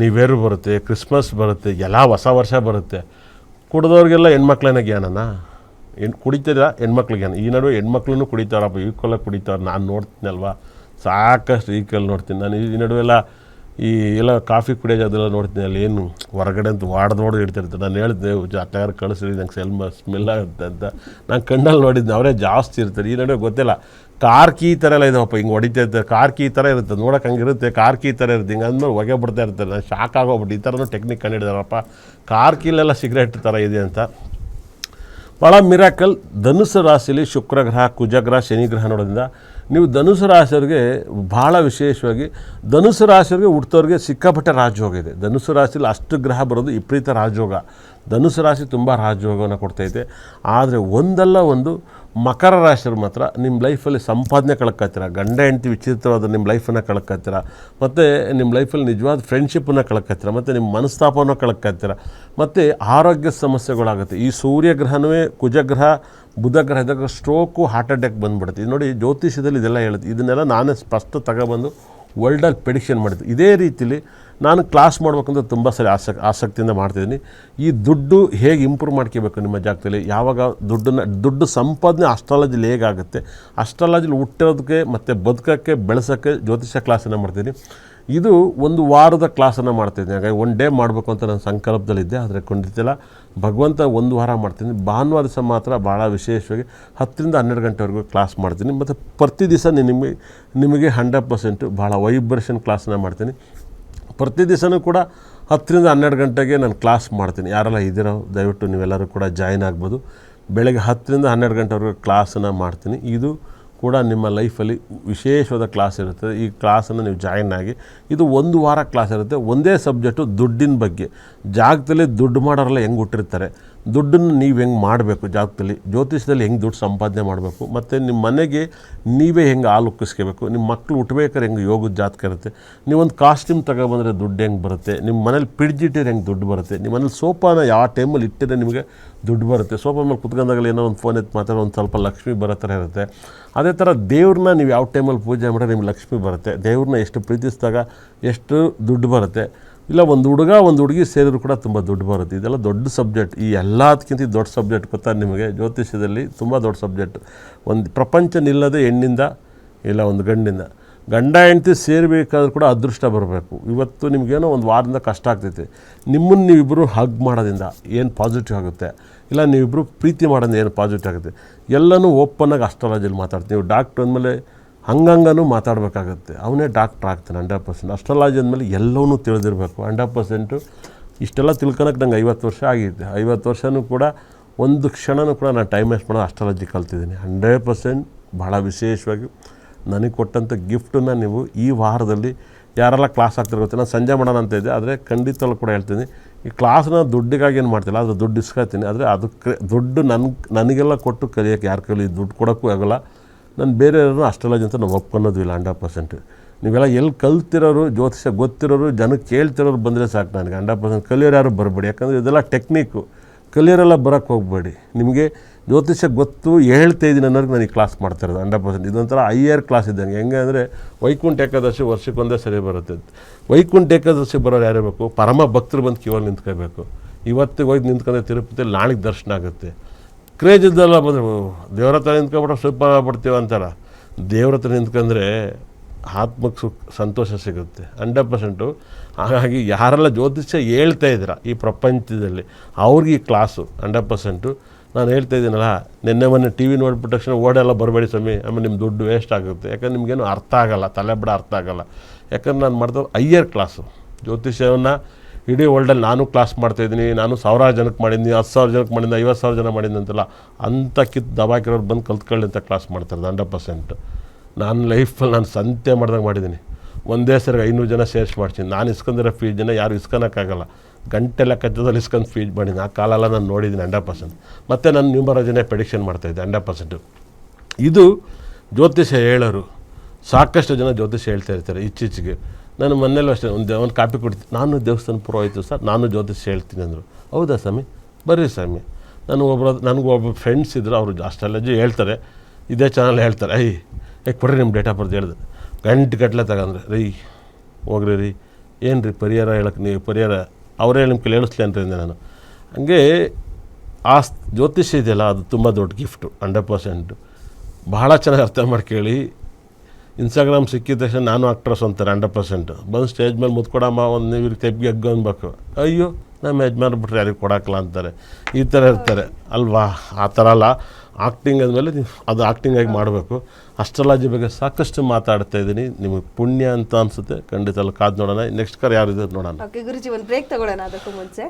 New ಬರುತ್ತೆ, Christmas ಬರುತ್ತೆ, ಎಲ್ಲ ಹೊಸ ವರ್ಷ ಬರುತ್ತೆ. ಕುಡಿದವ್ರಿಗೆಲ್ಲ ಹೆಣ್ಮಕ್ಳೇನ ಜ್ಞಾನನ? ಹೆಣ್ ಕುಡಿತೀರ ಜ್ಞಾನ? ಈ ನಡುವೆ ಹೆಣ್ಮಕ್ಳು ಕುಡಿತಾರಪ್ಪ ಈಕ್ವಲಾಗಿ ಕುಡಿತಾರೆ, ನಾನು ನೋಡ್ತೀನಲ್ವಾ? ಸಾಕಷ್ಟು ಈಕ್ವಲ್ ನೋಡ್ತೀನಿ. ನಾನು ಈ ನಡುವೆಲ್ಲ ಈ ಎಲ್ಲ ಕಾಫಿ ಕುಡಿಯೋ ಅದೆಲ್ಲ ನೋಡ್ತೀನಿ ಅಲ್ಲಿ ಏನು ಹೊರಗಡೆ ಅಂತ ವಾಡ್ದೋಡು ಇಡ್ತಿರ್ತಾರೆ ನಾನು ಹೇಳಿದ್ದೆ ಅಟ್ಟಾರು ಕಳಿಸ್ರಿ, ನಂಗೆ ಸೆಲ್ಮ ಸ್ಮೆಲ್ ಆಗುತ್ತೆ ಅಂತ. ನಾನು ಕಣ್ಣಲ್ಲಿ ನೋಡಿದ್ದೆ, ಅವರೇ ಜಾಸ್ತಿ ಇರ್ತಾರೆ. ಈ ನಡುವೆ ಗೊತ್ತಿಲ್ಲ, ಕಾರ್ ಕೀ ಥರ ಎಲ್ಲ ಇದಾವಪ್ಪ, ಹಿಂಗೆ ಹೊಡಿತಾ ಇರ್ತಾರೆ. ಕಾರ್ ಕೀ ಥರ ಇರುತ್ತೆ, ನೋಡೋಕೆ ಹಂಗಿರುತ್ತೆ ಕಾರ್ ಕೀ ಥರ ಇರುತ್ತೆ. ಹಿಂಗೆ ಅಂದ್ಮೇಲೆ ಹೊಗೆ ಬಿಡ್ತಾ ಇರ್ತಾರೆ. ನಾನು ಶಾಕ್ ಆಗೋಗ್ಬಿಟ್ಟು, ಈ ಥರನೂ ಟೆಕ್ನಿಕ್ ಕಂಡಿಡಿದಾರಪ್ಪ. ಕಾರ್ ಕೀಲೆಲ್ಲ ಸಿಗರೇಟ್ ಥರ ಇದೆ ಅಂತ. ಭಾಳ ಮಿರಾಕಲ್. ಧನುಸು ರಾಶಿಯಲ್ಲಿ ಶುಕ್ರಗ್ರಹ ಕುಜಗ್ರಹ ಶನಿಗ್ರಹ ನೋಡೋದ್ರಿಂದ ನೀವು ಧನುಸು ರಾಶಿಯವ್ರಿಗೆ ಭಾಳ ವಿಶೇಷವಾಗಿ ಧನುಸು ರಾಶಿಯವ್ರಿಗೆ ಹುಟ್ಟೋರಿಗೆ ಸಿಕ್ಕಾಪಟ್ಟೆ ರಾಜಯೋಗ ಇದೆ. ಧನುಸು ರಾಶಿಯಲ್ಲಿ ಅಷ್ಟು ಗ್ರಹ ಬರೋದು ವಿಪರೀತ ರಾಜಯೋಗ. ಧನುಸು ರಾಶಿ ತುಂಬ ರಾಜಯೋಗವನ್ನು ಕೊಡ್ತೈತೆ. ಆದರೆ ಒಂದಲ್ಲ ಒಂದು ಮಕರ ರಾಶಿಯವ್ರು ಮಾತ್ರ ನಿಮ್ಮ ಲೈಫಲ್ಲಿ ಸಂಪಾದನೆ ಕಳ್ಕೊತೀರ ಗಂಡ, ಹೆಂಡತಿ ವಿಚಿತ್ರವಾದ ನಿಮ್ಮ ಲೈಫನ್ನು ಕಳ್ಕೊತೀರ ಮತ್ತು ನಿಮ್ಮ ಲೈಫಲ್ಲಿ ನಿಜವಾದ ಫ್ರೆಂಡ್ಶಿಪ್ಪನ್ನು ಕಳ್ಕೊತೀರ ಮತ್ತು ನಿಮ್ಮ ಮನಸ್ತಾಪವನ್ನು ಕಳ್ಕೊತೀರ ಮತ್ತು ಆರೋಗ್ಯ ಸಮಸ್ಯೆಗಳಾಗುತ್ತೆ. ಈ ಸೂರ್ಯಗ್ರಹನವೇ ಕುಜಗ್ರಹ ಬುಧಗ್ರಹ ಇದ್ದಾಗ ಸ್ಟ್ರೋಕು ಹಾರ್ಟ್ ಅಟ್ಯಾಕ್ ಬಂದ್ಬಿಡುತ್ತೆ. ನೋಡಿ ಜ್ಯೋತಿಷ್ಯದಲ್ಲಿ ಇದೆಲ್ಲ ಹೇಳುತ್ತೆ. ಇದನ್ನೆಲ್ಲ ನಾನೇ ಸ್ಪಷ್ಟ ತಗೊಬಂದು ವರ್ಲ್ಡಲ್ಲಿ ಪ್ರಿಡಿಕ್ಷನ್ ಮಾಡಿದ್ದು. ಇದೇ ರೀತಿಲಿ ನಾನು ಕ್ಲಾಸ್ ಮಾಡಬೇಕಂತ ತುಂಬ ಸರಿ ಆಸಕ್, ಆಸಕ್ತಿಯಿಂದ ಮಾಡ್ತಿದ್ದೀನಿ. ಈ ದುಡ್ಡು ಹೇಗೆ ಇಂಪ್ರೂವ್ ಮಾಡ್ಕೋಬೇಕು ನಿಮ್ಮ ಜಾಗದಲ್ಲಿ? ಯಾವಾಗ ದುಡ್ಡನ್ನು, ದುಡ್ಡು ಸಂಪಾದನೆ ಅಸ್ಟ್ರಾಲಜಿಲಿ ಹೇಗಾಗುತ್ತೆ? ಅಸ್ಟ್ರಾಲಜಿಲಿ ಹುಟ್ಟಿರೋದಕ್ಕೆ ಮತ್ತು ಬದುಕೋಕ್ಕೆ, ಬೆಳೆಸೋಕ್ಕೆ ಜ್ಯೋತಿಷ್ಯ ಕ್ಲಾಸನ್ನು ಮಾಡ್ತೀನಿ ಇದು ಒಂದು ವಾರದ ಕ್ಲಾಸನ್ನು ಮಾಡ್ತಿದ್ದೀನಿ ಹಾಗಾಗಿ ಒನ್ ಡೇ ಮಾಡಬೇಕು ಅಂತ ನಾನು ಸಂಕಲ್ಪದಲ್ಲಿದ್ದೆ. ಆದರೆ ಕೊಂಡಿದ್ದಿಲ್ಲ ಭಗವಂತ ಒಂದು ವಾರ ಮಾಡ್ತೀನಿ. ಭಾನುವಾರ ದಿವಸ ಮಾತ್ರ ಭಾಳ ವಿಶೇಷವಾಗಿ ಹತ್ತರಿಂದ ಹನ್ನೆರಡು ಗಂಟೆವರೆಗೂ ಕ್ಲಾಸ್ ಮಾಡ್ತೀನಿ. ಮತ್ತು ಪ್ರತಿ ದಿವಸ ನಿಮಗೆ ನಿಮಗೆ ಹಂಡ್ರೆಡ್ ಪರ್ಸೆಂಟು ಭಾಳ ವೈಬ್ರೇಷನ್ ಕ್ಲಾಸನ್ನು ಮಾಡ್ತೀನಿ. ಪ್ರತಿ ದಿವಸನೂ ಕೂಡ ಹತ್ತರಿಂದ ಹನ್ನೆರಡು ಗಂಟೆಗೆ ನಾನು ಕ್ಲಾಸ್ ಮಾಡ್ತೀನಿ. ಯಾರೆಲ್ಲ ಇದ್ದೀರೋ ದಯವಿಟ್ಟು ನೀವೆಲ್ಲರೂ ಕೂಡ ಜಾಯ್ನ್ ಆಗ್ಬೋದು. ಬೆಳಗ್ಗೆ ಹತ್ತರಿಂದ ಹನ್ನೆರಡು ಗಂಟೆವರೆಗೂ ಕ್ಲಾಸನ್ನು ಮಾಡ್ತೀನಿ. ಇದು ಕೂಡ ನಿಮ್ಮ ಲೈಫಲ್ಲಿ ವಿಶೇಷವಾದ ಕ್ಲಾಸ್ ಇರುತ್ತೆ. ಈ ಕ್ಲಾಸನ್ನು ನೀವು ಜಾಯಿನ್ ಆಗಿ ಇದು ಒಂದು ವಾರ ಕ್ಲಾಸ್ ಇರುತ್ತೆ. ಒಂದೇ ಸಬ್ಜೆಕ್ಟು ದುಡ್ಡಿನ ಬಗ್ಗೆ. ಜಾಗದಲ್ಲಿ ದುಡ್ಡು ಮಾಡೋರೆಲ್ಲ ಹೆಂಗೆ ಹುಟ್ಟಿರ್ತಾರೆ? ದುಡ್ಡನ್ನು ನೀವು ಹೆಂಗೆ ಮಾಡಬೇಕು ಜಾಗದಲ್ಲಿ? ಜ್ಯೋತಿಷದಲ್ಲಿ ಹೆಂಗೆ ದುಡ್ಡು ಸಂಪಾದನೆ ಮಾಡಬೇಕು? ಮತ್ತು ನಿಮ್ಮ ಮನೆಗೆ ನೀವೇ ಹೆಂಗೆ ಹಾಲು ಉಕ್ಕಿಸ್ಕೋಬೇಕು? ನಿಮ್ಮ ಮಕ್ಕಳು ಉಟ್ಬೇಕಾದ್ರೆ ಹೆಂಗೆ ಯೋಗದ ಜಾತಕ ಇರುತ್ತೆ? ನೀವೊಂದು ಕಾಸ್ಟ್ಯೂಮ್ ತಗೊಬಂದರೆ ದುಡ್ಡು ಹೆಂಗೆ ಬರುತ್ತೆ? ನಿಮ್ಮ ಮನೇಲಿ ಪಿಡ್ಜಿಟ್ಟಿದ್ರೆ ಹೆಂಗೆ ದುಡ್ಡು ಬರುತ್ತೆ? ನಿಮ್ಮ ಮನೇಲಿ ಸೋಫಾನ ಯಾವ ಟೈಮಲ್ಲಿ ಇಟ್ಟಿದ್ರೆ ನಿಮಗೆ ದುಡ್ಡು ಬರುತ್ತೆ? ಸೋಫಾ ಮೇಲೆ ಕುತ್ಕೊಂಡಾಗಲಿ ಏನೋ ಒಂದು ಫೋನ್ ಎತ್ತು ಮಾತಾಡೋ ಒಂದು ಸ್ವಲ್ಪ ಲಕ್ಷ್ಮಿ ಬರೋ ಥರ ಇರುತ್ತೆ. ಅದೇ ಥರ ದೇವ್ರನ್ನ ನೀವು ಯಾವ ಟೈಮಲ್ಲಿ ಪೂಜೆ ಮಾಡಿದ್ರೆ ನಿಮ್ಗೆ ಲಕ್ಷ್ಮಿ ಬರುತ್ತೆ. ದೇವ್ರನ್ನ ಎಷ್ಟು ಪ್ರೀತಿಸಿದಾಗ ಎಷ್ಟು ದುಡ್ಡು ಬರುತ್ತೆ. ಇಲ್ಲ, ಒಂದು ಹುಡುಗ, ಒಂದು ಹುಡುಗಿ ಸೇರಿದ್ರು ಕೂಡ ತುಂಬ ದುಡ್ಡು ಬರುತ್ತೆ. ಇದೆಲ್ಲ ದೊಡ್ಡ ಸಬ್ಜೆಕ್ಟ್. ಈ ಎಲ್ಲದಕ್ಕಿಂತ ದೊಡ್ಡ ಸಬ್ಜೆಕ್ಟ್ ಗೊತ್ತಾ ನಿಮಗೆ? ಜ್ಯೋತಿಷ್ಯದಲ್ಲಿ ತುಂಬ ದೊಡ್ಡ ಸಬ್ಜೆಕ್ಟ್. ಒಂದು ಪ್ರಪಂಚ ನಿಲ್ಲದೆ ಹೆಣ್ಣಿಂದ, ಇಲ್ಲ ಒಂದು ಗಂಡಿಂದ. ಗಂಡ, ಹೆಂಡತಿ ಸೇರಬೇಕಾದ್ರೂ ಕೂಡ ಅದೃಷ್ಟ ಬರಬೇಕು. ಇವತ್ತು ನಿಮಗೇನೋ ಒಂದು ವಾರದಿಂದ ಕಷ್ಟ ಆಗ್ತೈತೆ. ನಿಮ್ಮನ್ನು ನೀವಿಬ್ಬರು ಹಗ್ ಮಾಡೋದ್ರಿಂದ ಏನು ಪಾಸಿಟಿವ್ ಆಗುತ್ತೆ? ಇಲ್ಲ ನೀವಿಬ್ಬರು ಪ್ರೀತಿ ಮಾಡೋದ್ರಿಂದ ಏನು ಪಾಸಿಟಿವ್ ಆಗುತ್ತೆ? ಎಲ್ಲನೂ ಓಪನ್ನಾಗಿ ಅಸ್ಟ್ರಾಲಜಿಯಲ್ಲಿ ಮಾತಾಡ್ತೀವಿ. ನೀವು ಡಾಕ್ಟ್ರ್ ಅಂದಮೇಲೆ ಹಂಗಂಗನೂ ಮಾತಾಡಬೇಕಾಗತ್ತೆ. ಅವನೇ ಡಾಕ್ಟ್ರ್ ಆಗ್ತಾನೆ ಹಂಡ್ರೆಡ್ ಪರ್ಸೆಂಟ್. ಅಸ್ಟ್ರಾಲಜಿ ಅಂದಮೇಲೆ ಎಲ್ಲವನ್ನೂ ತಿಳಿದಿರಬೇಕು. ಹಂಡ್ರೆಡ್ ಪರ್ಸೆಂಟು ಇಷ್ಟೆಲ್ಲ ತಿಳ್ಕೊಳಕ್ಕೆ ನಂಗೆ ಐವತ್ತು ವರ್ಷ ಆಗಿದೆ. ಐವತ್ತು ವರ್ಷವೂ ಕೂಡ ಒಂದು ಕ್ಷಣನೂ ಕೂಡ ನಾನು ಟೈಮ್ ವೇಸ್ಟ್ ಮಾಡೋದು ಅಸ್ಟ್ರಾಲಜಿ ಕಲ್ತಿದ್ದೀನಿ. ಹಂಡ್ರೆಡ್ ಪರ್ಸೆಂಟ್ ಭಾಳ ವಿಶೇಷವಾಗಿ ನನಗೆ ಕೊಟ್ಟಂಥ ಗಿಫ್ಟನ್ನ ನೀವು ಈ ವಾರದಲ್ಲಿ ಯಾರೆಲ್ಲ ಕ್ಲಾಸ್ ಗೊತ್ತಿಲ್ಲ ನಾನು ಸಂಜೆ ಮಾಡೋಣ ಅಂತ ಇದ್ದೆ. ಆದರೆ ಖಂಡಿತವೂ ಕೂಡ ಹೇಳ್ತೀನಿ, ಈ ಕ್ಲಾಸ್ನ ದುಡ್ಡಿಗಾಗಿ ಏನು ಮಾಡ್ತಿಲ್ಲ. ಅದು ದುಡ್ಡು ಇಸ್ಕೊತೀನಿ ಆದರೆ ಅದು ದುಡ್ಡು ನನ್ಗೆ, ನನಗೆಲ್ಲ ಕೊಟ್ಟು ಕಲಿಯೋಕ್ಕೆ ಯಾರ ಕಲಿ ದುಡ್ಡು ಕೊಡೋಕ್ಕೂ ಆಗೋಲ್ಲ. ನಾನು ಬೇರೆಯವ್ರನ್ನ ಅಸ್ಟ್ರಾಲಜಿ ಅಂತ ನಾವು ಒಪ್ಕೊಳ್ಳೋದು ಇಲ್ಲ ಹಂಡ್ರೆಡ್ ಪರ್ಸೆಂಟ್. ನೀವೆಲ್ಲ ಎಲ್ಲಿ ಕಲ್ತಿರೋರು ಜ್ಯೋತಿಷ್ಯ ಗೊತ್ತಿರೋರು, ಜನಕ್ಕೆ ಕೇಳ್ತಿರೋರು ಬಂದರೆ ಸಾಕು ನನಗೆ ಹಂಡ್ರೆಡ್ ಪರ್ಸೆಂಟ್. ಕಲಿಯೋರು ಯಾರು ಬರಬೇಡಿ, ಯಾಕಂದರೆ ಇದೆಲ್ಲ ಟೆಕ್ನಿಕ್ಕು. ಕಲಿಯೋರೆಲ್ಲ ಬರೋಕ್ಕೆ ಹೋಗಬೇಡಿ. ನಿಮಗೆ ಜ್ಯೋತಿಷ್ಯ ಗೊತ್ತು ಹೇಳ್ತಾ ಇದ್ದೀನಿ ಅನ್ನೋರಿಗೆ ನನಗೆ ಕ್ಲಾಸ್ ಮಾಡ್ತಾ ಇರೋದು ಹಂಡ್ರೆಡ್ ಪರ್ಸೆಂಟ್. ಇದೊಂಥರ ಹೈಯರ್ ಕ್ಲಾಸ್ ಇದ್ದಂಗೆ ಹೆಂಗೆ ಅಂದರೆ ವೈಕುಂಠ ಏಕಾದಶಿ ವರ್ಷಕ್ಕೊಂದೇ ಸರಿ ಬರುತ್ತೆ. ವೈಕುಂಠ ಏಕಾದಶಿ ಬರೋರು ಯಾರಿರಬೇಕು ಪರಮ ಭಕ್ತರು ಬಂದು ಕಿವಲ್ಲಿ ನಿಂತ್ಕೋಬೇಕು ಇವತ್ತಿಗೆ ಹೋಗಿ ನಿಂತ್ಕೊಂಡ್ರೆ ತಿರುಪತಿ ನಾಳೆಗೆ ದರ್ಶನ ಆಗುತ್ತೆ. ಕ್ರೇಜ್ ಇದ್ದಲ್ಲ ಬಂದರೆ ದೇವ್ರ ಹತ್ರ ನಿಂತ್ಕೊಂಬಿಟ್ರೆ ಸ್ವಲ್ಪ ಬಿಡ್ತೀವಿ ಅಂತಾರ. ದೇವ್ರ ಹತ್ರ ನಿಂತ್ಕೊಂಡ್ರೆ ಆತ್ಮಕ್ಕೆ ಸುಖ, ಸಂತೋಷ ಸಿಗುತ್ತೆ, ಹಂಡ್ರೆಡ್ ಪರ್ಸೆಂಟು. ಹಾಗಾಗಿ ಯಾರೆಲ್ಲ ಜ್ಯೋತಿಷ್ಯ ಹೇಳ್ತಾ ಇದ್ದೀರಾ ಈ ಪ್ರಪಂಚದಲ್ಲಿ, ಅವ್ರಿಗೆ ಈ ಕ್ಲಾಸು, ಹಂಡ್ರೆಡ್ ಪರ್ಸೆಂಟು. ನಾನು ಹೇಳ್ತಾ ಇದ್ದೀನಲ್ಲ, ನಿನ್ನೆ ಮೊನ್ನೆ ಟಿ ವಿ ನೋಡ್ಬಿಟ್ಟ ತಕ್ಷಣ ಓಡೆಲ್ಲ ಬರಬೇಡಿ ಸ್ವಾಮಿ ಆಮೇಲೆ ನಿಮ್ಮ ದುಡ್ಡು ವೇಸ್ಟ್ ಆಗುತ್ತೆ. ಯಾಕಂದ್ರೆ ನಿಮಗೇನು ಅರ್ಥ ಆಗಲ್ಲ ತಲೆಬಡ ಅರ್ಥ ಆಗಲ್ಲ. ಯಾಕಂದ್ರೆ ನಾನು ಮಾಡಿದ ಹೈಯರ್ ಕ್ಲಾಸು ಜ್ಯೋತಿಷ್ಯವನ್ನು ಇಡೀ ವರ್ಲ್ಡಲ್ಲಿ ನಾನು ಕ್ಲಾಸ್ ಮಾಡ್ತಾಯಿದ್ದೀನಿ ನಾನು ಸಾವಿರಾರು ಜನಕ್ಕೆ ಮಾಡಿದ್ದೀನಿ, ಹತ್ತು ಸಾವಿರ ಜನಕ್ಕೆ ಮಾಡಿದ್ದೀನಿ, ಐವತ್ತು ಸಾವಿರ ಜನ ಮಾಡಿದ್ದೀನಿ ಅಂತಲ್ಲ ಅಂಥ ಕಿತ್ತು ದಬಾಕಿರೋರು ಬಂದು ಕಲ್ತ್ಕೊಳ್ಳಿ ಅಂತ ಕ್ಲಾಸ್ ಮಾಡ್ತಾರೆ ಹಂಡ್ರೆಡ್ ಪರ್ಸೆಂಟ್ ನಾನು ಲೈಫಲ್ಲಿ ನಾನು ಸಂತೆ ಮಾಡ್ದಂಗೆ ಮಾಡಿದ್ದೀನಿ. ಒಂದೇ ಸರಿಗೆ ಐನೂರು ಜನ ಸೇರ್ಸ್ ಮಾಡ್ತೀನಿ ನಾನು ಇಸ್ಕೊಂಡಿರೋ ಫೀಸ್ ಜನ ಯಾರು ಇಸ್ಕೊಳಕ್ಕಾಗಲ್ಲ ಗಂಟೆ ಲೆಕ್ಕದಲ್ಲಿ ಇಸ್ಕೊಂಡು ಫೀಸ್ ಮಾಡಿದ್ದೀನಿ. ಆ ಕಾಲೆಲ್ಲ ನಾನು ನೋಡಿದ್ದೀನಿ ಹಂಡ್ರೆಡ್ ಪರ್ಸೆಂಟ್ ಮತ್ತು ನಾನು ನ್ಯೂಮರಾಜನೇ ಪ್ರೆಡಿಕ್ಷನ್ ಮಾಡ್ತಾಯಿದ್ದೆ ಹಂಡ್ರೆಡ್ ಪರ್ಸೆಂಟು ಇದು ಜ್ಯೋತಿಷ್ಯ ಹೇಳೋರು ಸಾಕಷ್ಟು ಜನ ಜ್ಯೋತಿಷ್ಯ ಹೇಳ್ತಾ ಇರ್ತಾರೆ ಇತ್ತೀಚೆಗೆ. ನಾನು ಮನೇಲೂ ಅಷ್ಟೇ, ಒಂದು ಒಂದು ಕಾಪಿ ಕೊಡ್ತೀನಿ ನಾನು ದೇವಸ್ಥಾನ ಪುರೋಹಿತು ಸರ್, ನಾನು ಜ್ಯೋತಿಷ್ಯ ಹೇಳ್ತೀನಿ ಅಂದರು. ಹೌದಾ ಸ್ವಾಮಿ? ಬರ್ರಿ ಸ್ವಾಮಿ. ನಾನು ನನಗೊಬ್ಬ ನನಗೆ ಒಬ್ಬ ಫ್ರೆಂಡ್ಸ್ ಇದ್ದರು ಅವರು ಅಷ್ಟಲ್ಲಜ್ಜು ಹೇಳ್ತಾರೆ, ಇದೇ ಚಾನಲ್ ಹೇಳ್ತಾರೆ ಐ ಏ ಕೊಡ್ರಿ ನಿಮ್ಮ ಡೇಟ್ ಆಫ್ ಬರ್ತ್ ಹೇಳಿದೆ. ಗಂಟೆ ಗಟ್ಟಲೆ ತಗೊಂಡ್ರೆ ರೀ, ಹೋಗ್ರಿ ರೀ ಏನು ರೀ ಪರಿಹಾರ ಹೇಳಕ್ಕೆ ನೀವು, ಪರಿಹಾರ, ಅವರೇ ನಿಮ್ಮ ಕೈಲಿ ಹೇಳಿಸ್ಲಿ ಅಂತ ನಾನು. ಹಂಗೆ ಆ ಜ್ಯೋತಿಷ್ಯ ಇದೆಯಲ್ಲ, ಅದು ತುಂಬ ದೊಡ್ಡ ಗಿಫ್ಟು ಹಂಡ್ರೆಡ್ ಪರ್ಸೆಂಟು ಭಾಳ ಚೆನ್ನಾಗಿ ಅರ್ಥ ಮಾಡ್ಕೇಳಿ ಇನ್ಸ್ಟಾಗ್ರಾಮ್ ಸಿಕ್ಕಿದ ತಕ್ಷಣ ನಾನು ಆಕ್ಟ್ರಸ್ ಅಂತಾರೆ ಹಂಡ್ರೆಡ್ ಪರ್ಸೆಂಟ್ ಬಂದು ಸ್ಟೇಜ್ ಮೇಲೆ ಮುತ್ಕೊಡಮ್ಮ, ಒಂದು ನೀವು ತೆಪ್ಪಿಗೆ ಹಗ್ಗ ಅನ್ಬೇಕು. ಅಯ್ಯೋ, ನಮ್ಮ ಯಜಮಾನ್ ಬಿಟ್ರೆ ಯಾರಿಗೆ ಕೊಡೋಕ್ಕಲ್ಲ ಅಂತಾರೆ. ಈ ಥರ ಇರ್ತಾರೆ. ಅಲ್ವಾ? ಆ ಥರ ಅಲ್ಲ. ಆಕ್ಟಿಂಗ್ ಅಂದಮೇಲೆ ಅದು ಆಕ್ಟಿಂಗ್ ಆಗಿ ಮಾಡಬೇಕು. ಅಸ್ಟ್ರಾಲಜಿ ಬಗ್ಗೆ ಸಾಕಷ್ಟು ಮಾತಾಡ್ತಾ ಇದ್ದೀನಿ. ನಿಮಗೆ ಪುಣ್ಯ ಅಂತ ಅನಿಸುತ್ತೆ. ಖಂಡಿತ ಅಲ್ಲಿ ಕಾದು ನೋಡೋಣ. ನೆಕ್ಸ್ಟ್ ಕಾರ್ ಯಾರು ಇದ್ದಾರೆ ನೋಡೋಣ ಗುರುಜಿ, ಒಂದು ಬ್ರೇಕ್ ತಗೊಳ್ಳೋಣ ಅದಕ್ಕೂ ಮುಂಚೆ.